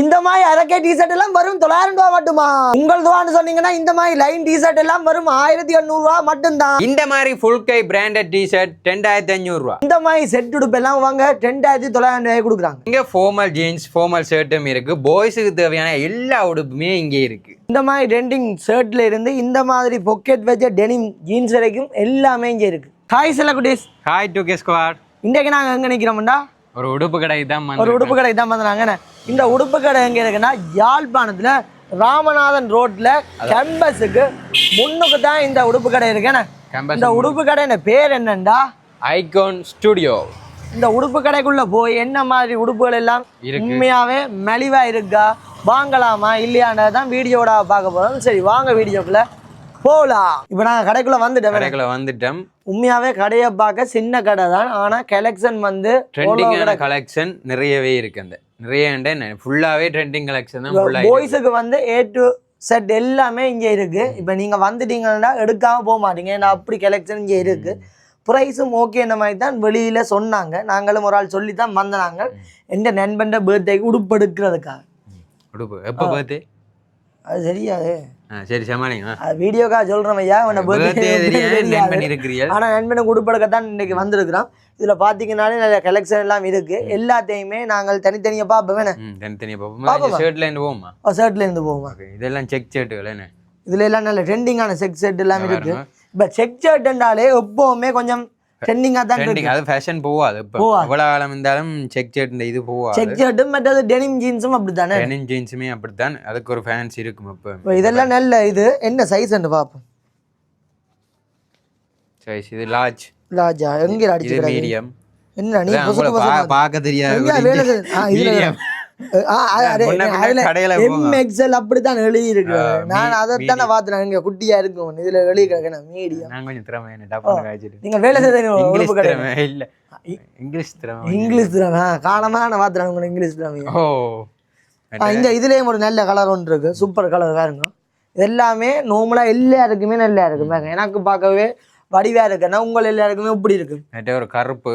இந்த மாதிரி அரக்கை டிஷர்ட் எல்லாம் வரும் தொள்ளாயிரம் ரூபா மட்டுமா? உங்கள் துவான்னு சொன்னீங்கன்னா இந்த மாதிரி லைன் டிஷர்ட் எல்லாம் வரும் ஆயிரத்தி எண்ணூறு ரூபா மட்டும்தான். இந்த மாதிரி ஃபுல் கை பிராண்டட் டிஷர்ட் ரெண்டாயிரத்தி அஞ்சூறு ரூபா இந்த மாதிரி செட் உடுப்பு எல்லாம் வாங்க ரெண்டாயிரத்தி தொள்ளாயிரம் ரூபாய் கொடுக்குறாங்க. இங்க ஃபார்மல் ஜீன்ஸ் ஃபார்மல் ஷர்ட்டும் இருக்கு. பாய்ஸுக்கு தேவையான எல்லா உடுப்புமே இங்கே இருக்கு. இந்த மாதிரி ரெண்டிங் ஷர்ட்ல இருந்து இந்த மாதிரி பொக்கெட் வச்ச டெனிம் ஜீன்ஸ் வரைக்கும் எல்லாமே இங்கே இருக்கு. ஹாய் செல்லகுட்டீஸ் ஹாய் டு கே ஸ்குவாட் இன்றைக்கு நாங்கள் எங்கே நிற்கிறோம்டா ஒரு உடுப்பு கடைக்கு தான் ஒரு உடுப்பு கடைக்கு தான் வந்தாங்க இந்த உடுப்பு கடை எங்கே இருக்குன்னா யாழ்ப்பாணத்தில் ராமநாதன் ரோட்ல கேம்பஸுக்கு முன்னுக்கு தான் இந்த உடுப்பு கடை இருக்குண்ணே இந்த உடுப்பு கடை பேர் என்னண்டா? ஐகான் ஸ்டுடியோ இந்த உடுப்பு கடைக்குள்ள போய் என்ன மாதிரி உடுப்புகள் எல்லாம். உண்மையாவே மலிவா இருக்கா வாங்கலாமா இல்லையான்றதான் வீடியோட பார்க்க போறோம். சரி வாங்க வீடியோக்குள்ள. போலாம் இப்போ நாங்கள் கடைக்குள்ள வந்துட்டோம் கடைக்குள்ள வந்துட்டோம். உண்மையாவே கடையை பார்க்க சின்ன கடை தான். ஆனா கலெக்ஷன் வந்து ட்ரெண்டிங்கான கலெக்ஷன் நிறையவே இருக்கு அந்த. நிறைய ஃபுல்லாவே ட்ரெண்டிங் கலெக்ஷன் தான் பாய்ஸுக்கு வந்து ஏ டு செட் எல்லாமே இங்க இருக்கு. இப்போ நீங்க வந்துட்டீங்கன்னா எடுக்காம போக மாட்டீங்க. ஏன்னா அப்படி கலெக்ஷன் இங்க இருக்கு. ப்ரைஸும் ஓகேன்ற மாதிரி தான் வெளியில சொன்னாங்க. நாங்களும் ஒரு ஆள் சொல்லி தான் வந்தாங்க எந்த நண்பன் பர்த்டேக்கு உடுப்பு எடுக்கிறதுக்காக. உடுப்பு. எப்போ பர்த்டே அது தெரியாது சரி சமாளிங்க அது வீடியோக்காக சொல்றோம் ஐயா உன்னை பர்த்டே பர்த்டே நண்பன் நண்பனுக்கு உடுப்பெடுக்கத்தான் இன்னைக்கு வந்திருக்கிறோம். இதுல பாத்தீங்கன்னாலே நிறைய கலெக்ஷன் எல்லாம் இருக்கு. எல்லாத்தையுமே நாங்கள் தனித்தனியா பார்ப்போம். வேணே ம் தனித்தனியா பார்ப்போம். ஷர்ட்ல இருந்து போகுமா ஷர்ட்ல இருந்து போவோமா? இதெல்லாம் செக் ஷர்ட்டுகள் என்ன? இதுல எல்லாம் நல்ல ட்ரெண்டிங்கான செக் செட் எல்லாம் இருக்கு. பாருங்க. இப்ப செக் ஷர்ட்ன்றாலே எப்பவுமே கொஞ்சம் ட்ரெண்டிங்கா தான் ட்ரெண்டிங் அது ஃபேஷன் போகாது. இப்போ போகாது. எவ்வளோ காலம் இருந்தாலும் செக் ஷர்ட் இந்த இது போகாது. செக் ஷர்ட்டும் மற்றது டெனிம் ஜீன்ஸும் அப்படித்தானே? டெனிம் ஜீன்ஸுமே அப்படித்தான். அதுக்கு ஒரு ஃபேன்ஸ் இருக்கும் இப்போ இதெல்லாம் நல்ல இது. என்ன சைஸ் பார்ப்போம் சரி இது லார்ஜ் ராஜா எங்க அடிச்சுக்கிறாங்க? மீடியம் என்ன நீ பார்க்க தெரியாது. MXL அப்படித்தான் எழுதி இருக்கு நான் அதைத்தானே பார்த்தேன் இங்க குட்டியா இருக்கும். இதுல எழுதி கிடக்கணும் மீடியம்? நான் கொஞ்சம் திறமை நீங்க வேலை செய்த உடுப்பு இங்கிலீஷ் கடை? திறமை இல்ல. இங்கிலீஷ் திறமை இங்கிலீஷ் திறமை. நான் பார்த்துறேன் உங்களுக்கு இங்கிலீஷ் திறமை ஓ. இங்க இதுலயும் ஒரு நல்ல கலர் ஒன்று இருக்கு. சூப்பர் கலர் பாருங்க எல்லாமே நார்மலா எல்லாருக்குமே நல்லா இருக்கு பாருங்க எனக்கு பார்க்கவே வடிவா இருக்குன்னா உங்கள் எல்லாருக்குமே இப்படி இருக்கு ஒரு கருப்பு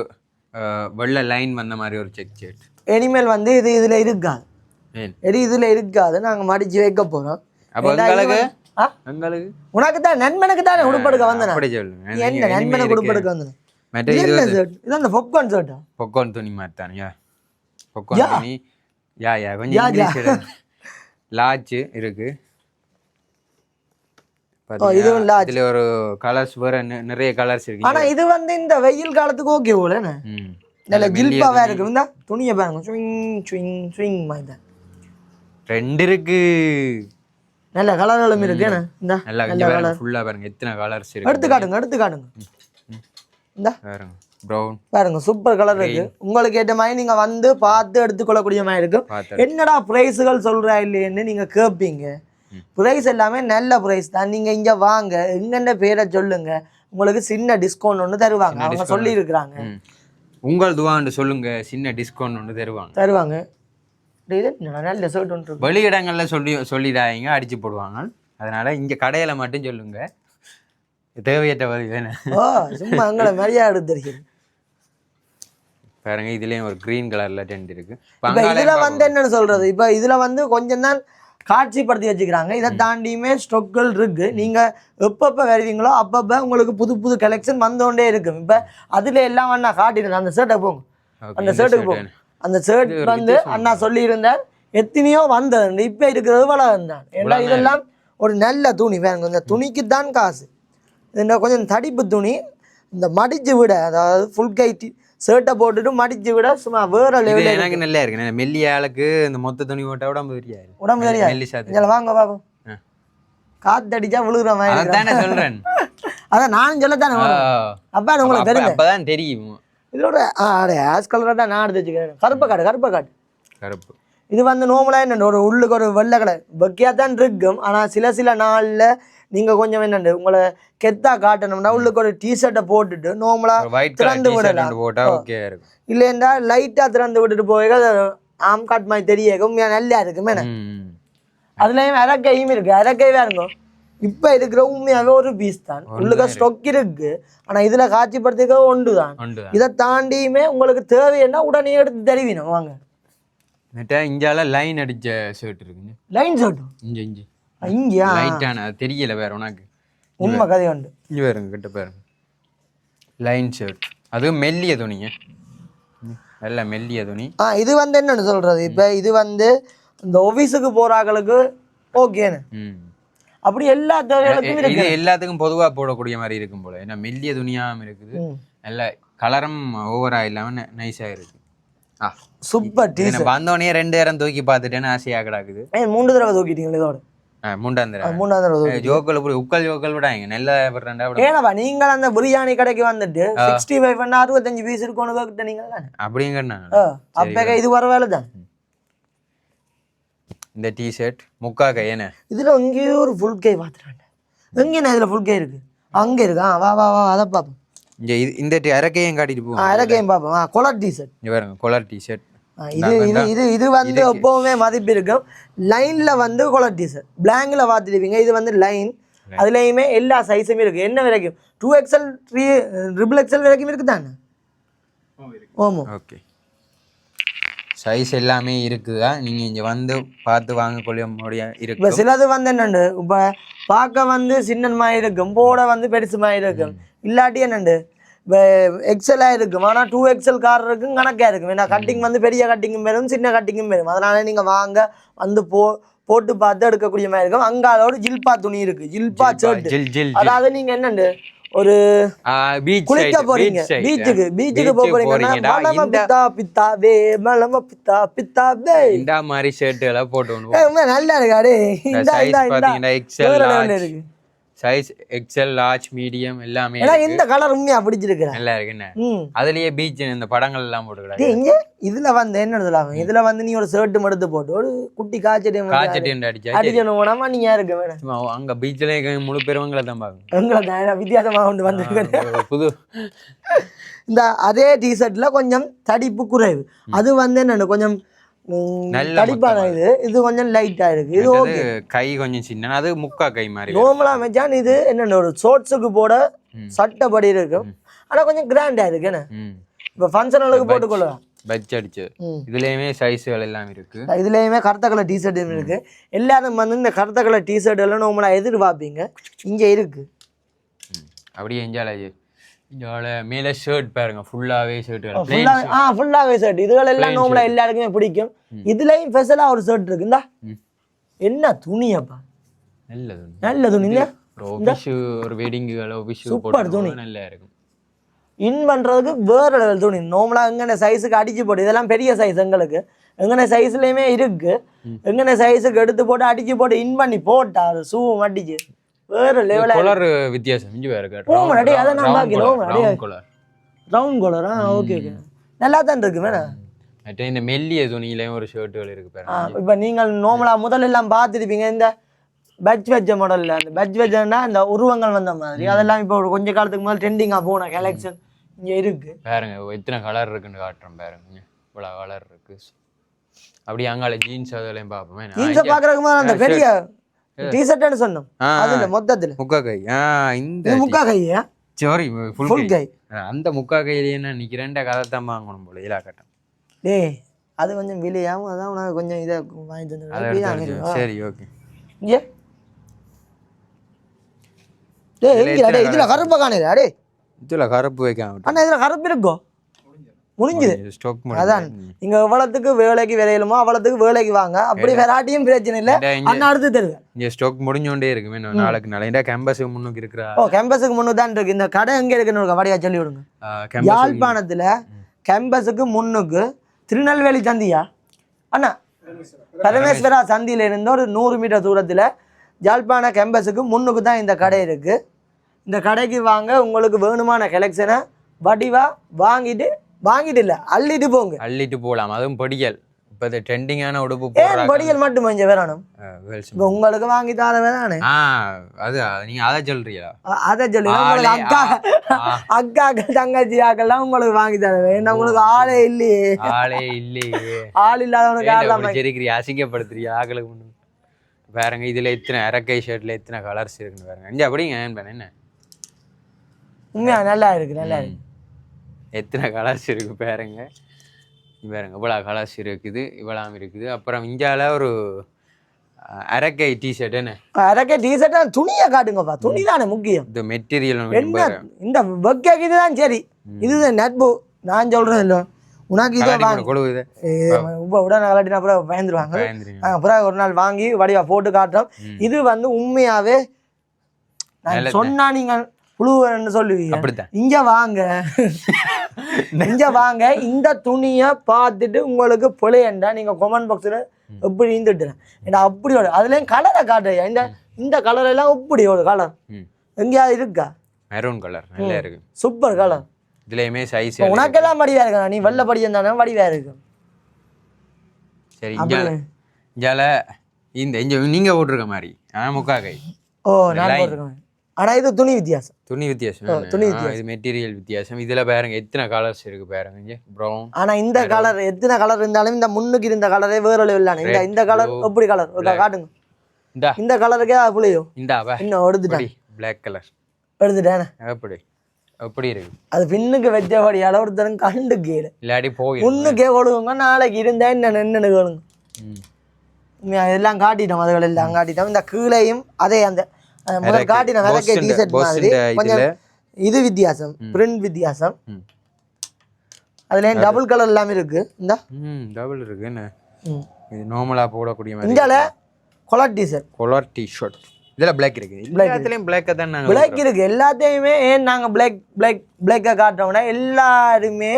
வெள்ளை லைன் வந்த மாதிரி ஒரு செக் ஷர்ட் இனிமேல் வந்து இது இதுல இருக்காது. இது இதுல இருக்காது நாங்க மடிச்சு வைக்க போறோம். உனக்கு தான் நண்பனுக்கு தானே உடுப்படுக்க வந்தேன். என்ன நண்பனுக்கு உடுப்படுக்க வந்தேன்? இது அந்த பொப்கார்ன் ஷர்ட்டா துணி மாதிரி தானே பொக்கோன் யா. துணி. யா யா. கொஞ்சம் லார்ஜ் இருக்கு. இதுல ஒரு கலர்ஸ் வேற நிறைய கலர்ஸ் இருக்கு. ஆனா இது வந்து இந்த வெயில் காலத்துக்கு ஓகே போல. நல்ல துணி. இருக்கு இந்த துணியை பாருங்க. ஸ்விங் ஸ்விங் ஸ்விங் மாதிரி. தான் ரெண்டு இருக்கு. நல்ல கலர்களும் இருக்கு. இந்த நல்லா கலர் ஃபுல்லா பாருங்க எத்தனை கலர்ஸ் இருக்கு. எடுத்து காட்டுங்க எடுத்து காட்டுங்க. இந்த. பாருங்க ப்ரௌன் பாருங்க சூப்பர் கலர் இருக்கு. உங்களுக்கு ஏற்ற மாதிரி நீங்க வந்து பார்த்து எடுத்துக்கொள்ளக்கூடிய மாதிரி இருக்கும் என்னடா பிரைஸுகள் சொல்றா இல்லையேன்னு நீங்க கேட்பீங்க பிரைஸ் எல்லாமே நல்ல பிரைஸ் தான். நீங்க இங்க வாங்க. எங்கென்ன பேரை சொல்லுங்க. உங்களுக்கு சின்ன டிஸ்கவுண்ட் ஒன்று தருவாங்க. அவங்க discount. உங்கள் துவான்னு சொல்லுங்க சின்ன டிஸ்கவுண்ட் ஒன்று தருவாங்க. தருவாங்க. நல்ல ஷர்ட் ஒன்று வெளி இடங்கள்ல சொல்லி சொல்லிடாதீங்க அடிச்சு போடுவாங்க. அதனால இங்க கடையில மட்டும் சொல்லுங்க. தேவையற்ற தானே ஓ சும்மா எங்களை மரியாதை எடுத்துருக்கீங்க பாருங்க இதுலயும் ஒரு கிரீன் கலர்ல டென்ட் இருக்கு. இதுல வந்து என்னன்னு சொல்றது? இப்ப இதுல வந்து கொஞ்சம் தான் காட்சிப்படுத்தி வச்சுக்கிறாங்க. இதை தாண்டியுமே ஸ்டொக்கள் இருக்கு. நீங்க எப்பப்ப வருவீங்களோ அப்பப்ப உங்களுக்கு புது புது கலெக்ஷன் வந்தோண்டே இருக்கும். இப்ப அதுல எல்லாம் அண்ணா காட்டிடுங்க. அந்த ஷர்ட்டை போங்க. அந்த ஷர்ட்டுக்கு போங்க. அந்த ஷர்ட் வந்து. அண்ணா சொல்லி இருந்தார் எத்தனையோ வந்தது. இப்ப இருக்கிறது வளம் தான் ஏன்னா இவ்வளவு இதெல்லாம் ஒரு நல்ல துணி. பாருங்க இந்த துணிக்கு தான் காசு. இந்த கொஞ்சம் தடிப்பு துணி. இந்த மடிச்சு விட அதாவது ஃபுல் கை ஷர்ட்டை போட்டுட்டு மடிச்சு விட சும்மா வேற லெவலில் எனக்கு நல்லா இருக்கு. மெல்லிய ஆளுக்கு இந்த மொத்த துணி போட்டா உடம்பு தெரியாது உடம்பு சாத்து இதில் வாங்க பாப்போம் ஆ. காத்தடிச்சா விழுகிற மாதிரி. அதானே சொல்றேன். அதான் நானும் சொல்லத்தானே அப்பா உங்களுக்கு தெரியும்? அப்பதான் தெரியும். இதோட ஆஸ் கலராக தான் நான் எடுத்து வச்சுக்கிறேன். கருப்பை காடு கருப்பை காடு. கருப்பு. இது வந்து நோமலாக என்ன ஒரு உள்ளுக்கு ஒரு வெள்ளை கடை வெக்கையாக தான் இருக்கும். ஆனால் சில சில நாளில் நீங்கள் கொஞ்சம் என்னண்டு உங்களை கெத்தா காட்டணும்னா உள்ளுக்கு ஒரு டிஷர்ட்டை போட்டுட்டு கலர் திறந்து விடலாம். இருக்கும். இல்லைண்டா லைட்டாக திறந்து விட்டுட்டு போய் ஆம் காட் மாதிரி தெரிய உண்மையாக நல்லா இருக்குமே. அதுலயும் அரக்கையும் இருக்கு அரக்கை வேறுங்க இப்ப இருக்கிற உண்மையாவே ஒரு பீஸ் தான். உள்ளுக்க ஸ்டொக் இருக்கு ஆனா இதுல காட்சிப்படுத்திக்க ஒன்று தான் இதை தாண்டியுமே உங்களுக்கு தேவைன்னா உடனே எடுத்து தருவீங்க வாங்க. இஞ்சால லைன் அடிச்ச ஷர்ட் இருக்குங்க. லைன் ஷர்ட்டும் இஞ்சி இஞ்சி. இங்கயா? லைட்டான அது தெரியல வேற உனக்கு. உண்மை கதை உண்டு இங்கே பாருங்க கிட்ட பாருங்க லைன் ஷர்ட் அது மெல்லிய துணிங்க நல்ல மெல்லிய துணி. ஆ இது வந்து என்னன்னு சொல்றது? இப்போ இது வந்து இந்த ஆஃபீஸுக்கு போறாங்களுக்கு ஓகேன்னு. அப்படி எல்லா தேவைகளுக்கும் இது இருக்கு. எல்லாத்துக்கும் பொதுவா போடக்கூடிய மாதிரி இருக்கும் போல. ஏன்னா மெல்லிய துணியாகவும் இருக்குது. நல்ல கலரும் ஓவரா இல்லாம நைஸா இருக்கு. சூப்பர் டீ வந்தோடனே ரெண்டு நேரம் தூக்கி பார்த்துட்டேன்னு ஆசையா கிடக்குது? மூன்று தடவை தூக்கிட்டீங்களா இதோட. நீங்கள் அந்த பிரியாணி கடைக்கு வந்துட்டு சிக்ஸ்டி ஃபைவ் பண்ண அறுபத்தஞ்சு பீஸ் இருக்கும்னு கேட்ட நீங்கள் தானே அப்படிங்கிறனால அப்போ இது வர வேலை தான் இந்த டிஷர்ட் முக்கா கையன இதுல எங்கேயோ ஒரு ஃபுல் கை நான் இதுல ஃபுல் கை இருக்கு? அங்க இருக்கு? வா வா வா அதை பார்ப்போம். இந்த டி- இறக்கையும் காட்டிட்டு போவோம். இறக்கையும் பார்ப்போம். கொலர் டீசர்ட் இங்க பாருங்க கொலர் டிஷர்ட் இது இது இது இது வந்து எப்பவுமே மதிப்பு இருக்கும். லைன்ல வந்து கொலர் டீசர்ட் பிளாங்க்ல பார்த்துருப்பீங்க இது வந்து லைன் அதுலேயுமே எல்லா சைஸுமே இருக்கு. என்ன வரைக்கும் two XL three triple XL வரைக்கும் இருக்கு தானே ஓமோ. ஓகே. சைஸ் எல்லாமே இருக்குதா? நீங்க இங்க வந்து பார்த்து வாங்கக்கூடிய இப்போ இருக்கு சிலது வந்து என்னண்டு? இப்போ பார்க்க வந்து சின்னமாக இருக்கும் போட வந்து பெருசுமா இருக்கும். இல்லாட்டி என்னண்டு? இப்போ எக்ஸலாக இருக்கும். ஆனால் டூ எக்ஸல் கார் இருக்கும் கணக்காக இருக்கும். ஏன்னா கட்டிங் வந்து பெரிய கட்டிங்கும் வரும் சின்ன கட்டிங்கும் வரும் அதனால நீங்கள் வாங்க வந்து போ போட்டு பார்த்து எடுக்கக்கூடிய மாதிரி இருக்கும். அங்காலோட ஜில்பா துணி இருக்கு. ஜில்பா ஷர்ட் அதாவது நீங்கள் என்னண்டு? ஒரு குளிக்க போறீங்க. பீச்சுக்கு பீச்சுக்கு போறீங்கன்னா பித்தா பித்தா வே மலம பித்தா பித்தா வே. இந்த மாதிரி போட்டு நல்லா இருக்காடே இந்த இருக்கு? சைஸ் எக்ஸல் லார்ஜ் மீடியம் எல்லாமே. இந்த கலர் உண்மையா பிடிச்சிருக்கிறேன் நல்லா இருக்கு என்ன? ம். அதுலயே பீச் இந்த படங்கள் எல்லாம் போட்டுக்கிறாங்க இங்க? இதுல வந்து என்ன சொல்லலாம் இதுல வந்து நீ ஒரு ஷர்ட் எடுத்து போட்டு ஒரு குட்டி காய்ச்சடி காய்ச்சட்டி அடிச்சா. அடிக்கணும் உடம்பா நீ யாருக்கு வேணும் அங்க பீச்ல முழு பெருவங்களை தான் பார்க்கணும். எங்களை தான் ஏன்னா வித்தியாசமா கொண்டு வந்திருக்கேன் புது இந்த அதே டிஷர்ட்ல கொஞ்சம் தடிப்பு குறைவு. அது வந்து என்ன கொஞ்சம் தடிப்பான இது. இது கொஞ்சம் லைட்டா இருக்கு. இது ஓகே கை கொஞ்சம் சின்ன அது முக்கா கை மாதிரி நோமலா மச்சான் இது என்னென்ன ஒரு ஷோர்ட்ஸுக்கு போட. சட்டப்படி இருக்கும். ஆனா கொஞ்சம் கிராண்டா இருக்கு. என்ன? இப்ப ஃபங்க்ஷனலுக்கு போட்டுக்கொள்ளலாம் பட்ஜ் அடிச்சு. இதுலயுமே சைஸ்கள் எல்லாம் இருக்கு. இதுலேயுமே கருத்த கலர் டிஷர்ட் இருக்கு. எல்லாரும் வந்து இந்த கருத்த கலர் டிஷர்ட் எல்லாம் நம்மளா எதிர்பார்ப்பீங்க. இங்க இருக்கு. அப்படியே என்ஜாய் ஆச்சு மேலே ஷர்ட் பாருங்க ஃபுல்லாவே ஷர்ட் ஃபுல்லா ஆ ஃபுல்லாவே ஷர்ட் இதுகள் எல்லாம் நம்மள எல்லாருக்குமே பிடிக்கும். இதுலயும் ஸ்பெஷலா ஒரு ஷர்ட் இருக்கு. இந்தா. ம். என்ன துணியப்பா? நல்ல துணி. ஒரு ஆஃபீஸு ஒரு வெட்டிங்குகள் போட்டு துணி. நல்லா இருக்கும். இன் பண்றதுக்கு வேற லெவல் துணி. நார்மலா எங்கன சைஸுக்கு அடிச்சு போட்டு இதெல்லாம் பெரிய சைஸ் எங்களுக்கு. எங்கன சைஸ்லயுமே இருக்கு. எங்கன சைஸுக்கு எடுத்து போட்டு அடிச்சு போட்டு இன் பண்ணி போட்டா அது ஷூவும் அடிச்சு. வேற லெவலா கலர் வித்தியாசம். இஞ்சி வேற ஓ, அடி, அதை நான் பார்க்கிறேன், அடி. கலர் ரவுண்ட் கலரா ஓகே ஓகே நல்லா தான் இருக்கு வேணா இந்த மெல்லிய துணியிலையும் ஒரு ஷர்ட்டுகள் இருக்கு பாருங்க. இப்போ நீங்கள் நார்மலா முதல்ல எல்லாம் பார்த்துருப்பீங்க இந்த பட்ஜ் வெஜ் மாடல்ல அந்த பட்ஜ் வெஜ்னா இந்த உருவங்கள் வந்த மாதிரி. அதெல்லாம் இப்போ கொஞ்ச காலத்துக்கு முதல் ட்ரெண்டிங்காக போன கலெக்ஷன் இங்க இருக்கு. பாருங்க எத்தனை கலர் இருக்குன்னு காட்டுறேன் பாருங்க. இவ்வளோ கலர் இருக்கு. அப்படியே அங்கால ஜீன்ஸ் அதெல்லாம் பார்ப்போமே. ஜீன்ஸை பார்க்குறதுக்கு முதல்ல அந்த பெரிய டிஷர்ட்னு சொன்னோம். அதுல மொத்தத்துல. முக்கா கை இந்த இது முக்கா கையா சாரி ஃபுல் கை. அந்த முக்கா கையிலேயே நான் நிற்கிறேன் கதை தான் வாங்கணும் போல இலா கட்டம். டேய் அது கொஞ்சம் விலையாகும் அதான் உனக்கு கொஞ்சம் இதை வாங்கி அதை தந்து எடுத்து அடிச்சு. சரி ஓகே. டேய் எங்கடா டேய் இதுல கருப்பை காணுதா டேய். இதில் கருப்பு வைக்காம அண்ணா இதுல கருப்பு இருக்கோ? முடிஞ்சுது. ஸ்டாக் அதான். நீங்க எவ்வளவுக்கு வேலைக்கு விளையலுமோ அவ்வளவுக்கு வேலைக்கு வாங்க. அப்படி வெராட்டியும் பிரச்சனை இல்லை. அண்ணா அடுத்து தருவேன் இங்கே ஸ்டாக் முடிஞ்சோண்டே இருக்கு நாளைக்கு நாளைக்கு கேம்பஸுக்கு முன்னுக்கு இருக்கிற? ஓ கேம்பஸுக்கு முன்னு தான் இருக்கு. இந்த கடை எங்க இருக்குன்னு வடியா சொல்லி விடுங்க. யாழ்ப்பாணத்துல கேம்பஸுக்கு முன்னுக்கு திருநெல்வேலி சந்தியா? அண்ணா பரமேஸ்வரா சந்தியில இருந்து ஒரு நூறு மீட்டர் தூரத்துல யாழ்ப்பாண கேம்பஸுக்கு முன்னுக்கு தான் இந்த கடை இருக்கு. இந்த கடைக்கு வாங்க உங்களுக்கு வேணுமான கலெக்ஷனை வடிவா வாங்கிட்டு வாங்கிட்டு இல்ல அள்ளிட்டு போங்க. அள்ளிட்டு போகலாம் அதுவும் படியல். இப்போ இது ட்ரெண்டிங்கான உடுப்பு ஏன் போடுறாங்க. படிகள் மட்டும் கொஞ்சம் வேணும் இப்போ உங்களுக்கு வாங்கி தர வேணானே ஆ அது அது நீங்க அதை சொல்றீங்களா? அ- அதை சொல்லி ஆளே- உங்களுக்கு அக்கா ஆ. அக்காக்கள் தங்கச்சியாக்கெல்லாம் உங்களுக்கு வாங்கி தர வேண்டாம் உங்களுக்கு ஆளே இல்லையே. ஆளே இல்லையே. ஆள் இல்லாதவனுக்கு ஆள் சரிக்கிறீ அசிங்கப்படுத்துறியா ஆக்களுக்கு முன்னு பாருங்க இதுல எத்தனை அரக்கை ஷர்ட்ல எத்தனை கலர்ஸ் இருக்குன்னு பாருங்க. இங்க அப்படிங்க ஏன் பண்ண என்ன? உண்மையா நல்லா இருக்கு நல்லா இருக்கு. எத்தனை கலர்ஸ் இருக்கு பாருங்க. பாருங்க இவ்வளோ கலர்ஸ் இருக்குது இவ்வளவு இருக்குது. அப்புறம் இந்தியாவில் ஒரு அரக்கை டிஷர்ட் என்ன? அரக்கே டீசர்ட்டா துணியை காட்டுங்கப்பா. துணி தானே முக்கியம். இந்த மெட்டீரியல் என்ன? இந்த வெக்கைக்கு இதுதான் சரி. இதுதான் நட்பு. நான் சொல்றேன் இல்லை. உனக்கு இதை வாங்கி இப்போ உடனே கலாட்டினா அப்புறம் பயந்துருவாங்க. அப்புறம் ஒரு நாள் வாங்கி வடிவா போட்டு காட்டுறோம். இது வந்து உண்மையாவே சொன்னா நீங்க புழுவன்னு சொல்லுவீங்க. அப்படித்தான். இங்க வாங்க. இங்க வாங்க. இந்த துணியை பார்த்துட்டு உங்களுக்கு பிழையண்டா நீங்க கமெண்ட் பாக்ஸ்ல எப்படி இருந்துட்டுறேன். ஏன்னா அப்படி ஒரு அதுலயும் கலரை காட்டுறியா இந்த இந்த கலர் எல்லாம் இப்படி ஒரு கலர் எங்கேயாவது இருக்கா? மெரூன் கலர் நல்லா இருக்கு. சூப்பர் கலர் இதுலயுமே சைஸ் உனக்கெல்லாம் வடிவா இருக்கா? நீ வெள்ளை படியம் தானே வடிவா இருக்கு. சரி இஞ்சால இந்த இங்க நீங்க போட்டிருக்க மாதிரி. ஆ முக்கா கை. ஓ நான் போட்டிருக்கேன். ஆனா இது துணி வித்தியாசம். துணி வித்தியாசம்? துணி ஆ, இது மெட்டீரியல் வித்தியாசம். இதுல பாருங்க எத்தனை கலர்ஸ் இருக்கு பாருங்க ப்ரௌன் ஆனா இந்த கலர் எத்தனை கலர் இருந்தாலும் இந்த முன்னுக்கு இருந்த கலரே வேற லெவலான இந்த இந்த கலர் எப்படி கலர் காட்டுங்க. இந்தா. இந்த கலருக்கே புளியோ இந்தா இன்னும் எடுத்துட்டேன். பிளாக் கலர் எடுத்துட்டேன். எப்படி? எப்படி இருக்கு? அது பின்னுக்கு வச்சபடி ஒருத்தரும் கண்டு கேடு இல்லாட்டி போயிடும் முன்னுக்கே கொடுங்க நாளைக்கு இருந்தா என்ன ம். உண்மையா எல்லாம் காட்டிட்டோம் அதுகள் எல்லாம் காட்டிட்டோம். இந்த கீழையும் அதே அந்த முதல். காட்டின விளக்கே டிஷர்ட் மாதிரி கொஞ்சம் இது வித்தியாசம் பிரிண்ட் வித்தியாசம். அதுல டபுள் கலர் எல்லாமே இருக்கு. இந்த. டபுள் இருக்கு. என்ன. இது நார்மலா போடக்கூடிய மாதிரி இந்தால கொலர் டிஷர்ட் கொலர் டிஷர்ட் இதுல பிளாக் இருக்கு. எல்லாத்துலயும் பிளாக் தான் நாங்க பிளாக் இருக்கு. எல்லாத்தையுமே ஏன் நாங்க பிளாக் பிளாக் பிளாக்கை காட்டுறோம்னா எல்லாருமே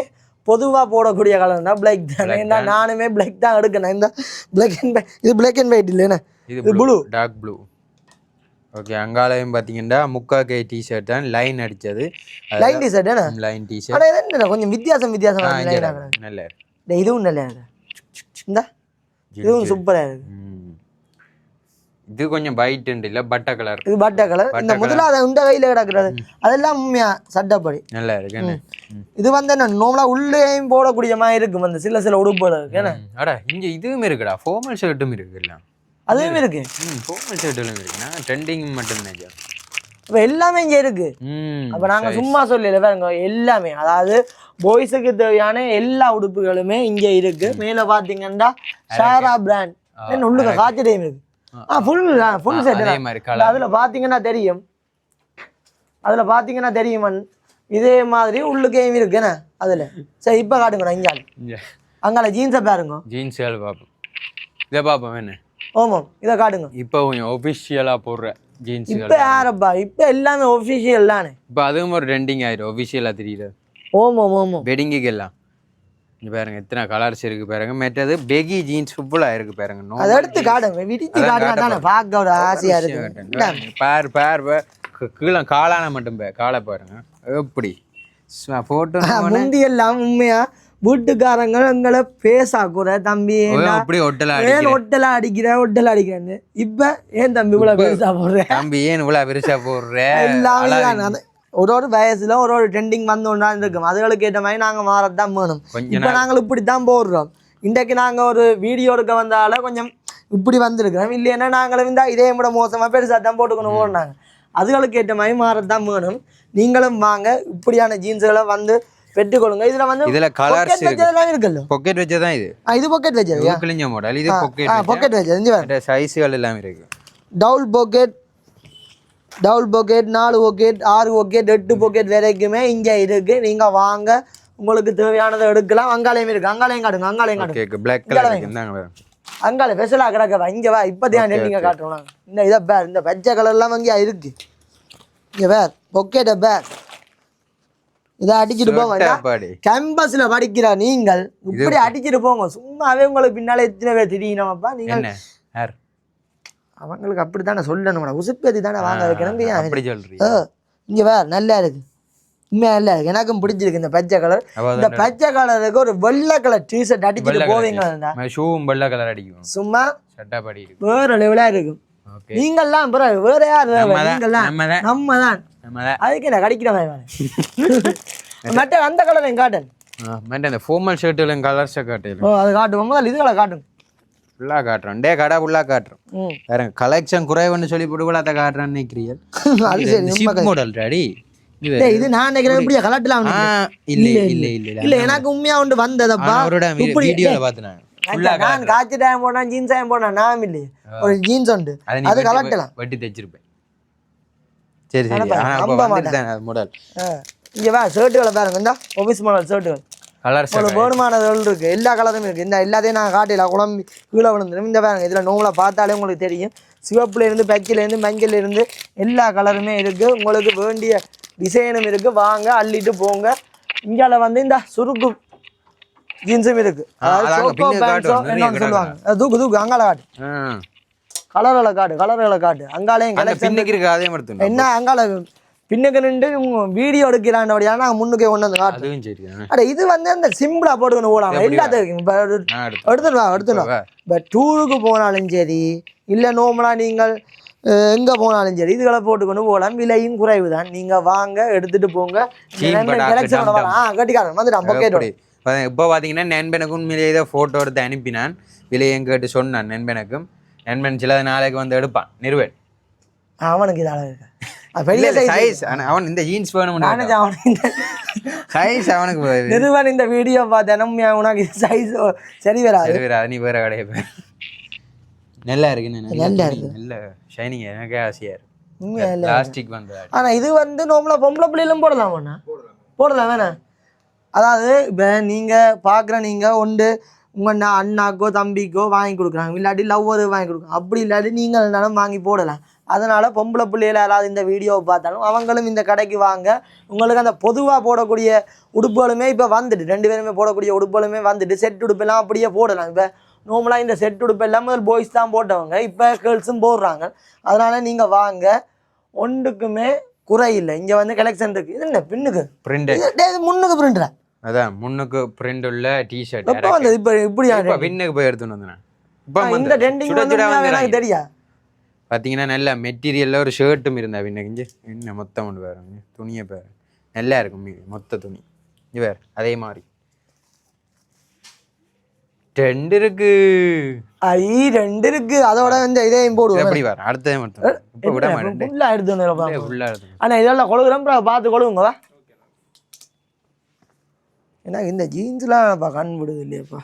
பொதுவா போடக்கூடிய கலர் தான். பிளாக் தான். ஏன்னா நானுமே பிளாக் தான் எடுக்கணும். இந்த பிளாக் அண்ட் இது பிளாக் அண்ட் ஒயிட் இல்லைண்ணே இது ப்ளூ டார்க் ப்ளூ ஓகே அங்காலயம் பார்த்தீங்கன்னா முக்கா கை டிஷர்ட் தான் லைன் அடிச்சது. லைன் டிஷர்ட் என்ன லைன் டிஷர்ட் ஆனா இது என்ன கொஞ்சம் வித்தியாசம் வித்தியாசம் நல்ல. இருக்கு. இதுவும் நல்லா இருக்கு. இந்த. இதுவும் சூப்பரா இருக்கு. இது கொஞ்சம் பைட் இல்ல பட்டை கலர் இது பட்டை கலர் இந்த முதலாவது இந்த கையில கிடக்குறது. அதெல்லாம் உண்மையா? சட்டப்படி. நல்லா இருக்கு. இது வந்து என்ன நோமலா உள்ளேயும் போடக்கூடிய மாதிரி இருக்கும் அந்த சில சில உடுப்புகள் இருக்கு. அடா இங்க இதுவும் இருக்குடா ஃபார்மல் ஷர்ட்டும் இருக்குல்ல அதுவும் இருக்கு. ஃபார்மல் ஷர்ட்டும் இருக்கு. ட்ரெண்டிங் மட்டும் நினைச்சேன் இப்ப எல்லாமே இங்க இருக்கு. அப்ப நாங்க சும்மா சொல்லல பாருங்க எல்லாமே. அதாவது பாய்ஸுக்கு தேவையான எல்லா உடுப்புகளுமே இங்க இருக்கு. மேல பாத்தீங்கன்னா ஷாரா பிராண்ட் உள்ளுக்க காய்ச்சடையும் இருக்கு. ஆ ஃபுல் ஃபுல் செட் அதுல பாத்தீங்கன்னா தெரியும். அதுல பாத்தீங்கன்னா தெரியும் இதே மாதிரி உள்ளுக்கையும் இருக்கு என்ன? அதுல. சரி இப்ப காட்டுங்க இங்க அங்கால ஜீன்ஸை பாருங்க. ஜீன்ஸ்கள் பார்ப்போம் இதை பார்ப்போம் என்ன? ஓமம் இதை காட்டுங்க. இப்போ கொஞ்சம் ஒஃபிஷியலாக போடுற ஜீன்ஸுகள் இப்ப யாரப்பா? இப்ப எல்லாமே ஒபிஷியல் தானே? இப்போ அதுவும் ஒரு ட்ரெண்டிங் ஆயிடும் ஒஃபிஷியலாக தெரியல ஓமம் ஓமம் வெட்டிங்குக்கு எல்லாம் இங்க பாருங்க எத்தனை கலர்ஸ் இருக்கு பாருங்க. மற்றது பெகி ஜீன்ஸ் ஃபுல்லாக இருக்கு பாருங்க. அதை எடுத்து காட்டுங்க. விடிச்சு காட்டுங்க தானே? பார்க்க ஒரு ஆசையா இருக்கு. பார் பார் கீழே காலான மட்டும் பே காலை பாருங்க. எப்படி? போட்டோ முந்தி எல்லாம் உண்மையா? வீட்டுக்காரங்க எங்களை பேசா கூட தம்பி. ஏன் ஒட்டலா அடிக்கிற ஒட்டலா அடிக்கிறேன்னு. இப்ப ஏன் தம்பி இவ்வளவு பெருசா போடுற? தம்பி ஏன் இவ்வளோ பெருசா போடுற? எல்லாமே. ஒரு ஒரு வயசுல ஒரு ஒரு ட்ரெண்டிங் வந்தோம்னா இருக்கும். அதுகளுக்கு ஏற்ற மாதிரி நாங்க மாறத்தான் வேணும். இப்ப நாங்கள் இப்படி தான் போடுறோம். இன்றைக்கு நாங்க ஒரு வீடியோ எடுக்க வந்தால கொஞ்சம் இப்படி வந்திருக்கிறோம். இல்லைன்னா நாங்களும் இந்த இதே விட மோசமா பெருசா தான் போட்டுக்கணும் போடுறாங்க. அதுகளுக்கு ஏற்ற மாதிரி மாறத்தான் வேணும். நீங்களும் வாங்க. இப்படியான ஜீன்ஸ்களை வந்து பெற்றுக்கொள்ளுங்க இதுல வந்து இதுல கலர்ஸ் இருக்குல்ல? பொக்கெட் வச்சதான் இது. ஆ, இது பாக்கெட் வச்சது இது? கிழிஞ்ச மாடல் இது பொக்கெட் பாக்கெட் வச்சது இங்க பாருங்க. சைஸுகள் எல்லாம் இருக்கு. டவுல் பாக்கெட் டவுல் பாக்கெட் நாலு பாக்கெட் ஆறு பாக்கெட் எட்டு பாக்கெட் வரைக்குமே இங்க இருக்கு. நீங்க வாங்க. உங்களுக்கு தேவையானதை எடுக்கலாம். அங்காலயம் இருக்கு. அங்காலயம் காட்டுங்க அங்காலயம் காட்டுங்க. பிளாக் கலர் இருக்கு. அங்கால ஸ்பெஷலா கிடக்கவா இங்க வா இப்பதான் நீங்க காட்டுறோம். இந்த இதை பேர். இந்த பச்சை கலர்லாம் இங்க இருக்கு. இங்க பேர். பொக்கெட்ட பேர். இதை அடிச்சிட்டு போங்க. கேம்பஸ்ல படிக்கிற நீங்கள் இப்படி அடிச்சிட்டு போங்க. சும்மாவே உங்களுக்கு பின்னால எத்தனை பேர் தெரியணுமாப்பா நீங்கள் அவங்களுக்கு அப்படித்தானே சொல்லணும் உசுப்பேத்தி தானே வாங்க வைக்கணும்? அப்படி சொல்றீங்க. இங்க வேற நல்லா இருக்கு. உண்மையா இருக்கு. எனக்கும் பிடிச்சிருக்கு இந்த பச்சை கலர் இந்த பச்சை கலருக்கு ஒரு வெள்ளை கலர் டிஷர்ட் அடிச்சுட்டு போவீங்களா? ஷூவும் வெள்ளை கலர் அடிக்கும். சும்மா வேற லெவலா இருக்கும். பிறகு வேற யார்? தான். நீங்கெல்லாம் நம்ம தான். அதுக்கு நான் கடிக்கிற மாதிரி மற்ற அந்த கலர் என் காட்டன். மற்ற அந்த ஃபார்மல் ஷர்ட்டுகளும் கலர்ஸை காட்டையிலும் ஓ அது காட்டுவோம். முதல்ல இதுகளை காட்டும் ஃபுல்லாக காட்டுறோம். டே கடை ஃபுல்லாக காட்டுறோம். வேற கலெக்ஷன் குறைவுன்னு சொல்லி போட்டு கூட அதை காட்டுறேன்னு நினைக்கிறீர்கள் மாடல் டாடி. இது நான் நினைக்கிறேன் இப்படியா கலட்டலாம் இல்ல இல்ல இல்ல இல்ல. எனக்கு உண்மையா ஒன்று வந்ததப்பா அவரோட இப்படி வீடியோல பார்த்தேன் நான் காய்ச்சி டைம் போனா ஜீன்ஸ் டைம் போனா நான் இல்லையே. ஒரு ஜீன்ஸ் உண்டு. அதை கலட்டலாம். வெட்டி தைச்சிருப்பேன். சரி சரி. ஆனா ஆனா நம்ப அப்ப மாட்டேன். வந்துட்டு தான் மாடல். இங்க வா ஷர்ட்டுகளை பாருங்க. இந்த ஆஃபீஸ் மாடல் ஷர்ட்டுகள் கலர் உங்களுக்கு வேணுமானதுகள் இருக்கு. எல்லா கலருமே இருக்கு. இந்த எல்லாத்தையும் நான் காட்டில குழம்பு கீழே விழுந்துடும் இந்த பாருங்க. இதுல நோம்பலை பார்த்தாலே உங்களுக்கு தெரியும். சிவப்புல இருந்து பச்சையில இருந்து மஞ்சள்ல இருந்து எல்லா கலருமே இருக்கு. உங்களுக்கு வேண்டிய டிசைனும் இருக்கு. வாங்க அள்ளிட்டு போங்க. இங்கால வந்து இந்த சுருக்கு ஜீன்ஸும் இருக்கு. சொல்லுவாங்க. தூக்கு தூக்கு அங்கால காட்டு. கலர்களை காட்டு கலர்களை காட்டு அங்காலையும் பின்னுக்கு இருக்கு அதே மாதிரி. என்ன அங்கால பின்னுக்கு நின்று வீடியோ எடுக்கிறாண்டபடியா நாங்கள் முன்னுக்கே கொண்டு வந்து காட்டு. அட இது வந்து அந்த சிம்பிளா போட்டுக்கணும் எப்படி எல்லாத்துக்கும் இப்போ நான் எடுத்து எடுத்துட்டு வா எடுத்துட்டு வா. வா. இப்போ டூருக்கு போனாலும் சரி இல்லை நோம்பலா நீங்கள் எங்க போனாலும் சரி இதுகளை போட்டுக்கொண்டு போகலாம். விலையும் குறைவு தான் நீங்க வாங்க எடுத்துட்டு போங்க. ஆ கட்டிக்காரன் வந்துட்டான் பொக்கேட் அப்படி. பா- இப்போ பார்த்தீங்கன்னா நண்பனுக்கு உண்மையிலேயே இதை ஃபோட்டோ எடுத்து அனுப்பினான். விலையும் கேட்டு சொன்னான் நண்பனுக்கும். நண்பன் சில நாளைக்கு வந்து எடுப்பான். நிறுவன். அவனுக்கு இது அழகு அது பெரிய சைஸ் அவன் இந்த ஜீன்ஸ் வேணும் நானே அவனுக்கு இந்த சைஸ் அவனுக்கு வருது. நிறுவன் இந்த வீடியோ பார்த்தேன் உனக்கு சைஸ் சரி வராது. சரி வேற அது நீ வேற கடையை போய். நல்லா இருக்கு நல்லா இருக்கு. நல்ல ஷைனிங் எனக்கே ஆசையா இருக்கு. பிளாஸ்டிக் வந்து ஆனா இது வந்து நோம்பல பொம்பளை பிள்ளைகளும் போடலாமாண்ணா? போடலாம். வேணா அதாவது இப்போ நீங்க பார்க்குற நீங்க ஒன்று உங்க அண்ணா அண்ணாக்கோ தம்பிக்கோ வாங்கி கொடுக்குறாங்க. இல்லாட்டி லவ்வர் வாங்கி கொடுக்குறாங்க. அப்படி இல்லாட்டி நீங்கள் இருந்தாலும் வாங்கி போடலாம். அதனால பொம்பளை பிள்ளைகள் யாராவது இந்த வீடியோவை பார்த்தாலும் அவங்களும் இந்த கடைக்கு வாங்க. உங்களுக்கு அந்த பொதுவாக போடக்கூடிய உடுப்புகளுமே இப்போ வந்துட்டு ரெண்டு பேருமே போடக்கூடிய உடுப்புகளுமே வந்துட்டு செட் உடுப்பெல்லாம் அப்படியே போடலாம். இப்போ நார்மலாக இந்த செட் உடுப்பு எல்லாம் முதல் பாய்ஸ் தான் போட்டவங்க. இப்போ கேர்ள்ஸும் போடுறாங்க. அதனால நீங்கள் வாங்க. ஒன்றுக்குமே குறை இல்லை. இங்கே வந்து கலெக்ஷன் இருக்கு. இது என்ன பின்னுக்கு? பிரிண்ட் முன்னுக்கு பிரிண்ட்ரா அதான் முன்னுக்கு பிரிண்ட் உள்ள டிஷர்ட் இப்போ இப்படியா இப்ப பின்னுக்கு போய் எடுத்துன்னு வந்தேன். இப்போ இந்த வந்து உண்மையாவே எனக்கு தெரியா பார்த்தீங்கன்னா நல்ல மெட்டீரியல்ல ஒரு ஷர்ட்டும் இருந்தா பின்னுக்கு என்ன மொத்தம் ஒன்று பாருங்க துணியை பாரு. நல்லா இருக்கும் மொத்த துணி. இது வேறு அதே மாதிரி. ரெண்டு இருக்கு. ஐ ரெண்டு இருக்கு. அதோட வந்து இதையும் போடுவோம். எப்படி வர அடுத்ததே மட்டும். இப்போ விட மாட்டேன். ஃபுல்லாக எடுத்து ஃபுல்லாக எடுத்து. அண்ணா இதெல்லாம் கொழுகுறோம். பார்த்து கொழுகுங்க வா. ஏன்னா இந்த ஜீன்ஸ்லாம் கண் விடுது இல்லையாப்பா.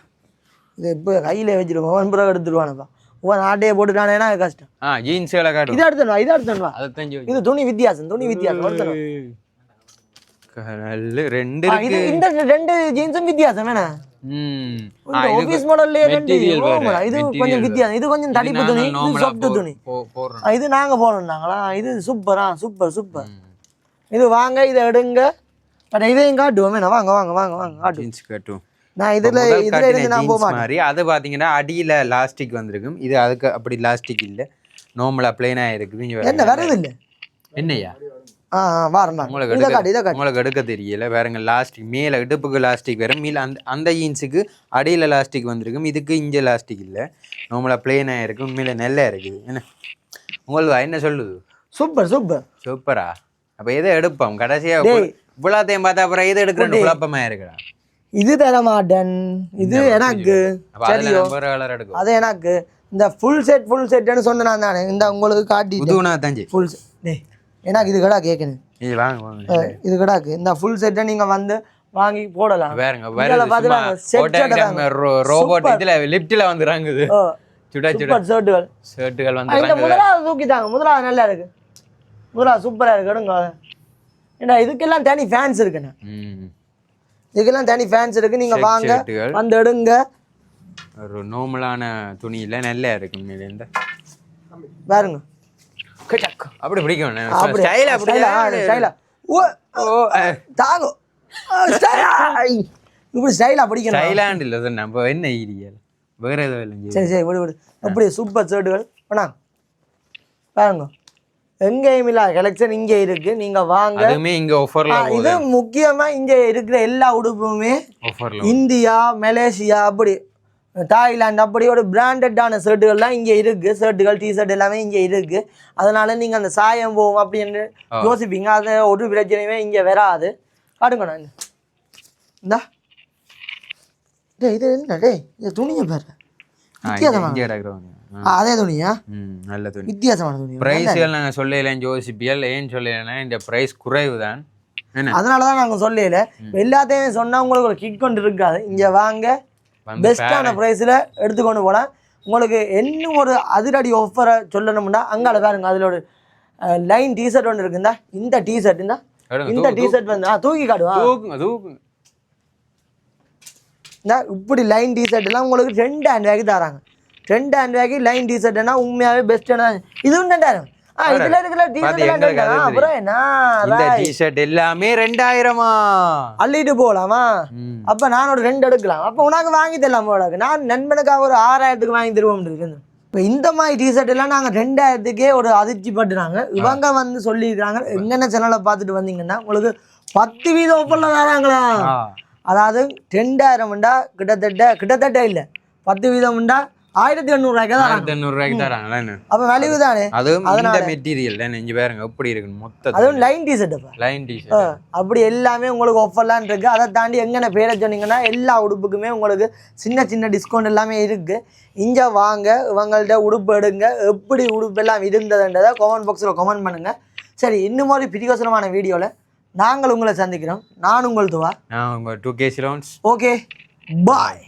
இதை இப்போ கையில் வச்சிருக்கோம் ஒன் பிறகு எடுத்துருவானப்பா. உன் ஆட்டையை போட்டுட்டானேன்னா அது கஷ்டம்? ஆ ஜீன்ஸுகளை காட்டும். இதை எடுத்துன்னு வா இதை எடுத்துன்னு வா. அதை தான் இது துணி வித்தியாசம் துணி வித்தியாசம் எடுத்துன்னு வா. நல்ல ரெண்டு இருக்கு. இது இந்த ரெண்டு ஜீன்ஸும் வித்தியாசம் வேணா ஆபீஸ் மாடல்லே ரெண்டு இது கொஞ்சம். வித்தியாசம் இது கொஞ்சம் தடிப்பு துணி இது சாஃப்ட் துணி. இது நாங்க போடுறோம்னாங்களா? இது சூப்பரா சூப்பர் சூப்பர் இது வாங்க இதை எடுங்க. பட் இதையும் காட்டுவோம். வேணா வாங்க வாங்க வாங்க வாங்க காட்டுவோம். கட்டும் நான் இதுல இதுல இருந்து நான் போக மாதிரி அது பாத்தீங்கன்னா அடியில லாஸ்டிக் வந்திருக்கும். இது அதுக்கு அப்படி லாஸ்டிக் இல்ல. நார்மலா பிளைனா இருக்குது. என்ன. வருது இல்ல? வாரேன். உங்களுக்கு எடுக்க தெரியல. வேறங்க லாஸ்டிக் மேல இடுப்புக்கு லாஸ்டிக் வேற மீல அந்த அந்த ஜீன்ஸுக்கு அடியில லாஸ்டிக் வந்திருக்கும். இதுக்கு இங்க லாஸ்டிக் இல்ல. நார்மலா பிளைனா இருக்கு. உண்மையில நல்லா இருக்குது. என்ன? உங்களுக்கு என்ன சொல்லுது? சூப்பர் சூப்பர் சூப்பரா அப்ப எதை எடுப்போம்? கடைசியா டேய். இவ்வளோத்தையும் பார்த்தா அப்புறம் எது எடுக்கிறேன்னு குழப்பமா இருக்குடா இது தர மாட்டேன் இது எனக்கு. சரியோ. அது எனக்கு. இந்த ஃபுல் செட் ஃபுல் செட்னு சொன்னேன் நான் இந்த உங்களுக்கு காட்டி புதுனா தஞ்சி ஃபுல் டேய் எனக்கு இது கடா கேட்கணும் இது வாங்க வாங்க. இது கடாக்கு இந்த ஃபுல் செட்டை நீங்க வந்து வாங்கி போடலாம். வேறங்க வேற எடுத்தாங்க. ரோபோட் இதுல லிப்ட்ல வந்துறாங்க இது ஓ சுடா சுடா. ஷர்ட்டுகள் வந்துறாங்க முதலாவது தூக்கிட்டாங்க. முதலாவது நல்லா இருக்கு. முதலாவது சூப்பரா இருக்கு. எடுங்க. ஏன்னா இதுக்கெல்லாம் தனி ஃபேன்ஸ் இருக்குண்ணே. இதுக்கெல்லாம் தனி ஃபேன்ஸ் இருக்கு. நீங்க வாங்க. வந்து எடுங்க. ஒரு நார்மலான துணியில நல்லா இருக்கு இந்த பாருங்க. அப்படி பிடிக்கும். ஸ்டைல் அப்படி ஸ்டைலா ஸ்டைலா ஓ ஸ்டைலா இப்படி ஸ்டைலா பிடிக்கணும். ஸ்டைலாண்ட் இல்ல சார் நம்ம என்ன ஐடியல் வேற ஏதோ இல்லை சரி சரி விடு விடு. அப்படி சூப்பர் ஷர்ட்டுகள் வேணா. பாருங்க. எங்கேயும் இல்லாத கலெக்ஷன் இங்கே இருக்கு. நீங்க வாங்க. அதுவுமே இங்க ஆஃபர்ல இது முக்கியமா இங்க இருக்கிற எல்லா உடுப்புமே இந்தியா மலேசியா அப்படி தாய்லாந்து அப்படி ஒரு பிராண்டடான ஷர்ட்டுகள்லாம் இங்கே இருக்கு. ஷர்ட்டுகள் டிஷர்ட் எல்லாமே இங்கே இருக்கு. அதனால நீங்க அந்த சாயம் போகும் அப்படின்னு யோசிப்பீங்க. அது ஒரு பிரச்சனையுமே இங்கே வராது. காட்டுங்க நான் இந்தா. டேய் இது என்ன? டேய் இது துணியை பாரு. அதே துணியா? நல்ல துணி. வித்தியாசமான துணி பிரைஸ்கள் நாங்கள் சொல்லலைன்னு யோசிப்பியல் ஏன் சொல்லலைன்னா இந்த பிரைஸ் குறைவு தான் என்ன? அதனால தான் நாங்கள் சொல்லல எல்லாத்தையும் சொன்னா உங்களுக்கு ஒரு கிக் கொண்டு இருக்காது. இங்க வாங்க. பெஸ்ட்டான ப்ரைஸில் எடுத்துக்கொண்டு போகலாம் உங்களுக்கு இன்னும் ஒரு அதிரடி ஆஃபரை சொல்லணும்னா அங்கால பாருங்க அதில் ஒரு லைன் டிஷர்ட் ஒன்று இருக்குந்தா இந்த டிஷர்ட் இருந்தா இந்த தூக்கு, டிஷர்ட் வந்து ஆ, தூக்கி தூக்குங்க இந்த இப்படி லைன் டிஷர்ட் எல்லாம் உங்களுக்கு ரெண்டு ஹேண்ட் பேக்கு தராங்க. ரெண்டு ஹேண்ட் பேக்கு லைன் டிஷர்ட்னா உண்மையாவே பெஸ்ட்டான இதுவும் ரெண்டாயிரம் எல்லாமே ரெண்டாயிரமா? அள்ளிட்டு போகலாமா ம். அப்ப நான் ஒரு ரெண்டு எடுக்கலாம். அப்ப உனக்கு வாங்கி தரலாம் உனக்கு நான் நண்பனுக்காக ஒரு ஆறாயிரத்துக்கு வாங்கி தருவோம் இருக்குது இப்போ இந்த மாதிரி டிஷர்ட் எல்லாம் நாங்க ரெண்டாயிரத்துக்கே ஒரு அதிர்ச்சி பட்டுறாங்க. இவங்க வந்து சொல்லியிருக்காங்க என்னென்ன சேனலை பார்த்துட்டு வந்தீங்கன்னா உங்களுக்கு பத்து வீதம் ஒப்பல்ல தராங்களா. அதாவது ரெண்டாயிரம்டா கிட்டத்தட்ட கிட்டத்தட்ட இல்லை. பத்து வீதம்டா ஆயிரத்தி எண்ணூறுவாய்க்கு தான் ஆயிரத்தி ஐநூறு ரூபாய்க்கு அப்போ தானே? அதுவும் இந்த. மெட்டீரியல் தானே? இங்க பாருங்க எப்படி இருக்கு அதுவும் மொத்தம் லைன் டிஷர்ட் அப்போ லைன் டிஷர்ட் அப்படி எல்லாமே உங்களுக்கு ஆஃபர்லாம் இருக்குது அதை தாண்டி எங்கன பேரை சொன்னீங்கன்னா எல்லா உடுப்புக்குமே உங்களுக்கு சின்ன சின்ன டிஸ்கவுண்ட் எல்லாமே இருக்குது இங்கே வாங்க இவங்கள்ட்ட உடுப்பு எடுங்க. எப்படி உடுப்பு எல்லாம் இருந்ததுன்றதை கமெண்ட் பாக்ஸில் கமெண்ட் பண்ணுங்கள் சரி இன்னும் ஒரு பிரியோசனமான வீடியோவில் நாங்கள் உங்களை சந்திக்கிறோம். நான் உங்கள் துவா. நான் உங்க two K Ceylons okay bye